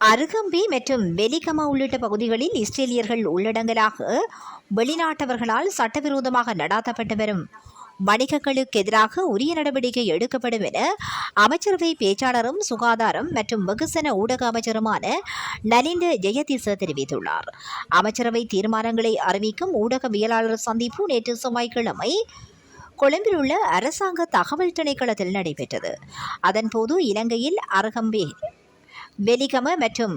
அருகம்பி மற்றும் வெலிகமா உள்ளிட்ட பகுதிகளில் இஸ்ரேலியர்கள் உள்ளடங்கலாக வெளிநாட்டவர்களால் சட்டவிரோதமாக நடாத்தப்பட்டு வரும் வணிகங்களுக்கு எதிராக உரிய நடவடிக்கை எடுக்கப்படும் என அமைச்சரவை பேச்சாளரும் சுகாதாரம் மற்றும் வெகுசன ஊடக அமைச்சருமான நலிந்த ஜெயதிச தெரிவித்துள்ளார். அமைச்சரவை தீர்மானங்களை அறிவிக்கும் ஊடகவியலாளர் சந்திப்பு நேற்று செவ்வாய்க்கிழமை கொழும்பில் உள்ள அரசாங்க தகவல் திணைக்களத்தில் நடைபெற்றது. அதன்போது இலங்கையில் அருகம்பி வெலிகம மற்றும்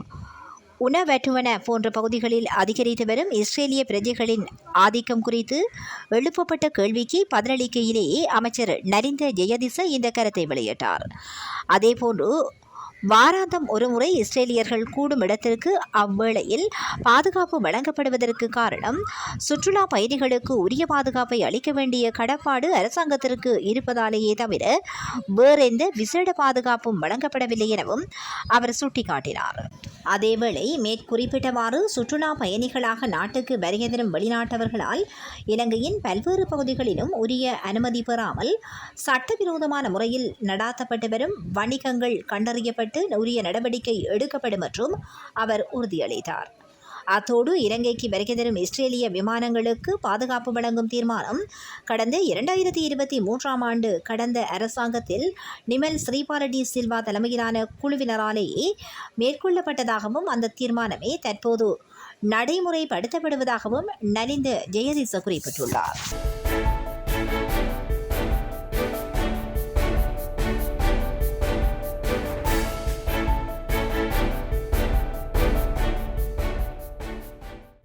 உணவட்டுவன போன்ற பகுதிகளில் அதிகரித்து வரும் இஸ்ரேலிய பிரஜைகளின் ஆதிக்கம் குறித்து எழுப்பப்பட்ட கேள்விக்கு பதிலளிக்கையிலேயே அமைச்சர் நரிந்த ஜெயதிச இந்த கருத்தை வெளியிட்டார். அதேபோன்று வாராந்தம் ஒருமுறை இஸ்ரேலியர்கள் கூடும் இடத்திற்கு அவ்வேளையில் பாதுகாப்பு வழங்கப்படுவதற்கு காரணம் சுற்றுலா பயணிகளுக்கு உரிய பாதுகாப்பை அளிக்க வேண்டிய கடப்பாடு அரசாங்கத்திற்கு இருப்பதாலேயே தவிர வேறெந்த விசேட பாதுகாப்பும் வழங்கப்படவில்லை எனவும் அவர் சுட்டிக்காட்டினார். அதேவேளை மேற்குறிப்பிட்டவாறு சுற்றுலா பயணிகளாக நாட்டுக்கு வருகை தரும் வெளிநாட்டவர்களால் இலங்கையின் பல்வேறு பகுதிகளிலும் உரிய அனுமதி பெறாமல் சட்டவிரோதமான முறையில் நடாத்தப்பட்டு வரும் வணிகங்கள் கண்டறியப்பட்டு உரிய நடவடிக்கை எடுக்கப்படும் என்றும் அவர் உறுதியளித்தார். அத்தோடு இலங்கைக்கு வருகை தரும் இஸ்ரேலிய விமானங்களுக்கு பாதுகாப்பு வழங்கும் தீர்மானம் கடந்த இரண்டாயிரத்தி இருபத்தி மூன்றாம் ஆண்டு கடந்த அரசாங்கத்தில் நிமல் ஸ்ரீபாலடி சில்வா தலைமையிலான குழுவினராலேயே மேற்கொள்ளப்பட்டதாகவும் அந்த தீர்மானமே தற்போது நடைமுறைப்படுத்தப்படுவதாகவும் நலிந்த ஜெயதிச குறிப்பிட்டுள்ளார்.